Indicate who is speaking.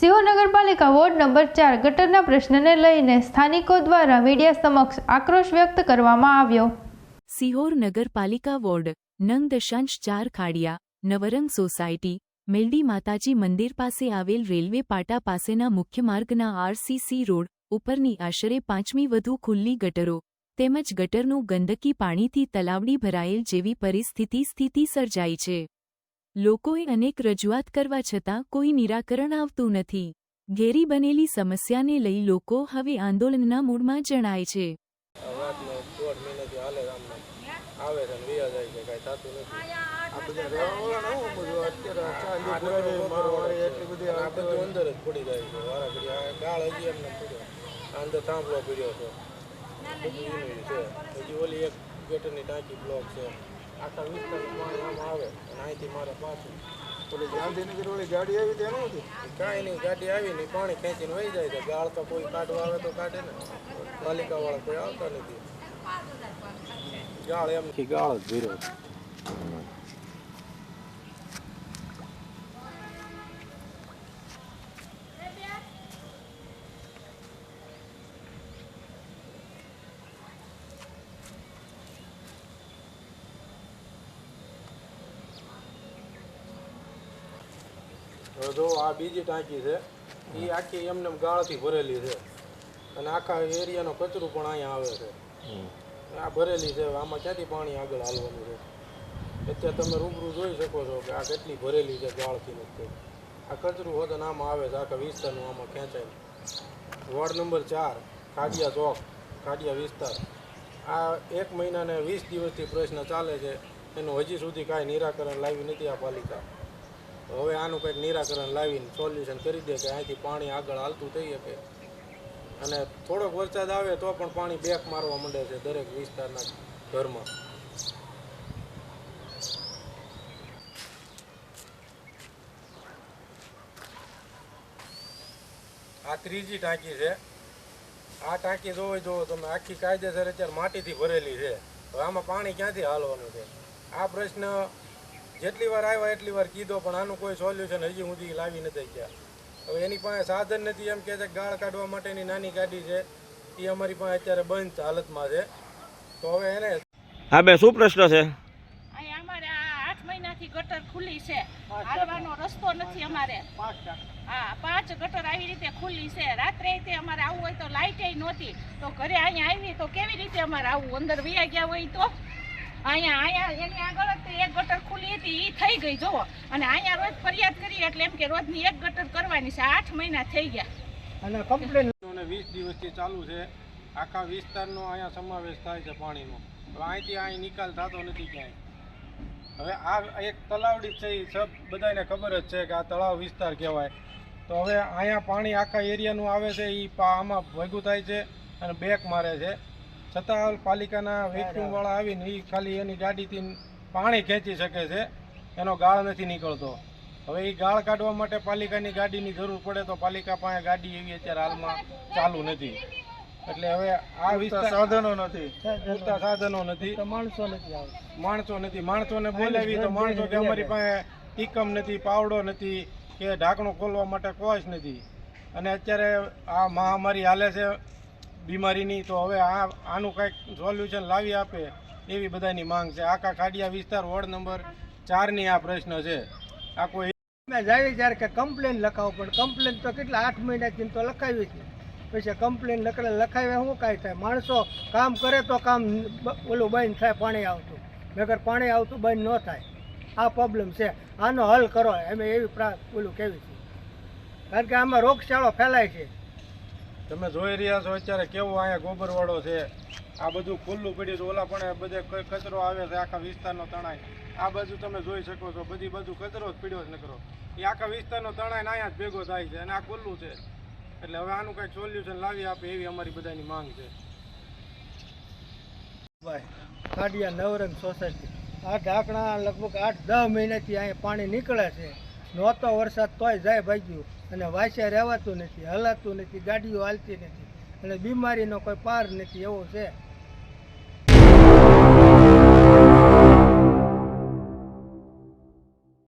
Speaker 1: સિહોર નગરપાલિકા ward number ચાર ગટરના પ્રશ્નને લઈને સ્થાનિકો દ્વારા મીડિયા સમક્ષ આક્રોશ વ્યક્ત કરવામાં આવ્યો.
Speaker 2: સિહોર નગરપાલિકા વોર્ડ, નંગ ચાર ખાડિયા, નવરંગ સોસાયટી, મેલડી માતાજી મંદિર પાસે આવેલ રેલવે પાટા પાસેના મુખ્ય માર્ગના આરસીસી રોડ ઉપરની આશરે પાંચમી વધુ ખુલ્લી ગટરો તેમજ ગટરનું ગંદકી પાણીથી તલાવડી ભરાયેલ જેવી પરિસ્થિતિ સ્થિતિ સર્જાઈ છે. લોકોએ અનેક રજૂઆત કરવા છતાં કોઈ નિરાકરણ આવતું નથી. ઘેરી બનેલી સમસ્યાને લઈ લોકો હવે આંદોલનના મૂડમાં જણાય છે.
Speaker 3: ગેટરની ટાંકી બ્લોક છે આખા વિસ્તારમાં પાણી આમ આવે અને અહીંથી મારે પાછું
Speaker 4: ઓલી ગાંધીનગર વાળી ગાડી આવી ત્યાં નથી?
Speaker 3: કાંઈ નહીં ગાડી આવી નહીં પાણી ખેંચીને વહી જાય છે. ગાળ તો કોઈ કાઢવા આવે તો કાઢે ને. પાલિકાવાળા કોઈ આવતા નથી. ગાળ એમથી ગાળ જ ભીરો જો આ બીજી ટાંકી છે એ આખી એમને ગાળથી ભરેલી છે. અને આખા એરિયાનો કચરું પણ અહીંયા આવે છે. આ ભરેલી છે આમાં ક્યાંથી પાણી આગળ હાલવાનું છે? અત્યારે તમે રૂબરૂ જોઈ શકો છો કે આ કેટલી ભરેલી છે ગાળથી નથી આ કચરું હોત અને આમાં આવે છે આખા વિસ્તારનું આમાં ખેંચાય. વોર્ડ નંબર ચાર કાઢિયા ચોક કાઢિયા વિસ્તાર. આ એક મહિનાને વીસ દિવસથી પ્રશ્ન ચાલે છે. એનું હજી સુધી કાંઈ નિરાકરણ લાવી નથી આ પાલિકા. તો હવે આનું કંઈક નિરાકરણ લાવીને સોલ્યુશન કરી દે કે અહીંથી પાણી આગળ હાલતું થઈ શકે. અને થોડોક વરસાદ આવે તો પણ પાણી બેક મારવા માંડે છે દરેક વિસ્તારના ઘરમાં. આ ત્રીજી ટાંકી છે. આ ટાંકી જોવો જોવો તમે, આખી કાયદેસર અત્યારે માટીથી ભરેલી છે. હવે આમાં પાણી ક્યાંથી હાલવાનું છે? આ પ્રશ્ન જેટલી વાર આવ્યા એટલી વાર કીધો પણ આનું કોઈ સોલ્યુશન હજી સુધી લાવી નથી ગયા હવે એની પાસે સાધન નથી એમ કે છે કે ગાળ કાઢવા માટેની નાની ગાડી છે. એ અમારી પાસે અત્યારે બંધ હાલતમાં છે. તો હવે એને
Speaker 5: હા બે શું પ્રશ્ન છે?
Speaker 6: અહીંયા અમારે આ આઠ મહિનાથી ગટર ખુલ્લી છે. હાલવાનો રસ્તો નથી અમારે. હા પાંચ ગટર આવી રીતે ખુલ્લી છે. રાત્રે તે અમારે આવવું હોય તો લાઇટ નહોતી. તો ઘરે અહીંયા આવી તો કેવી રીતે અમારે આવવું? અંદર વ્યા ગયા હોય તો? અહીંયા અહીંયા એની આગળ જ એક ગટર ખુલી હતી એ થઈ ગઈ જુઓ. અને અહીંયા રોજ ફરિયાદ કરી એટલે એમ કે રોજની એક ગટર કરવાની છે આઠ મહિના થઈ ગયા.
Speaker 3: અને વીસ દિવસથી ચાલુ છે. આખા વિસ્તારનો અહીંયા સમાવેશ થાય છે પાણીનો. હવે અહીંથી અહીં નિકાલ થતો નથી ક્યાંય. હવે આ એક તલાવડી જ છે એ સબ બધાને ખબર જ છે કે આ તળાવ વિસ્તાર કહેવાય. તો હવે અહીંયા પાણી આખા એરિયાનું આવે છે એ આમાં ભેગું થાય છે અને બેક મારે છે. છતાં પાલિકાના વેક્યુમવાળા આવીને એ ખાલી એની ગાડીથી પાણી ખેંચી શકે છે એનો ગાળ નથી નીકળતો. હવે એ ગાળ કાઢવા માટે પાલિકાની ગાડીની જરૂર પડે તો પાલિકા પાસે ગાડી એવી અત્યારે હાલમાં ચાલુ નથી. એટલે હવે આ વિસ્તાર
Speaker 4: સાધનો નથી.
Speaker 3: પૂરતા સાધનો નથી.
Speaker 4: માણસો નથી
Speaker 3: માણસો નથી. માણસોને બોલાવી તો માણસો કે અમારી પાસે ટીકમ નથી પાવડો નથી કે ઢાંકણું ખોલવા માટે કોશ નથી. અને અત્યારે આ મહામારી હાલે છે બીમારીની તો હવે આ આનું કંઈક સોલ્યુશન લાવી આપે એવી બધાની માંગ છે. આખા ખાડિયા વિસ્તાર વોર્ડ નંબર ચારની આ પ્રશ્ન છે. આ કોઈ
Speaker 7: જાય જ્યારે કે કમ્પ્લેન લખાવો પણ કમ્પ્લેન તો કેટલા આઠ મહિનાથી તો લખાવી છે. પછી કમ્પ્લેન લખડે લખાવે શું કાંઈ થાય? માણસો કામ કરે તો કામ ઓલું બંધ થાય, પાણી આવતું. નગર પાણી આવતું બંધ ન થાય. આ પ્રોબ્લેમ છે. આનો હલ કરો. એમ એવી પ્રા- ઓલું કહેવી છે. કારણ કે આમાં રોગચાળો ફેલાય છે.
Speaker 3: તમે જોઈ રહ્યા છો અત્યારે કેવો અહીંયા ગોબરવાળો છે. આ બધું ખુલ્લું પડ્યું છે. ઓલા પણ બધે કચરો આવે છે આખા વિસ્તારનો તણાઈ આ બાજુ તમે જોઈ શકો છો બધી બાજુ કચરો જ પીડ્યો જ નકરો. એ આખા વિસ્તારનો તણાઈ ને અહીંયા જ ભેગો થાય છે અને આ ખુલ્લું છે. એટલે હવે આનું કંઈક સોલ્યુશન લાવી આપે એવી અમારી બધાની માંગ છે.
Speaker 7: કાડિયા નવરંગ સોસાયટી. આ ઢાંકણા લગભગ આઠ દસ મહિનાથી અહીંયા પાણી નીકળે છે. નહોતો વરસાદ તોય જાય ભાગ્યું. અને વાસ્યા રહેવાતું નથી, હલાતું નથી, ગાડીઓ હાલતી નથી. અને બીમારીનો કોઈ પાર નથી, એવો છે.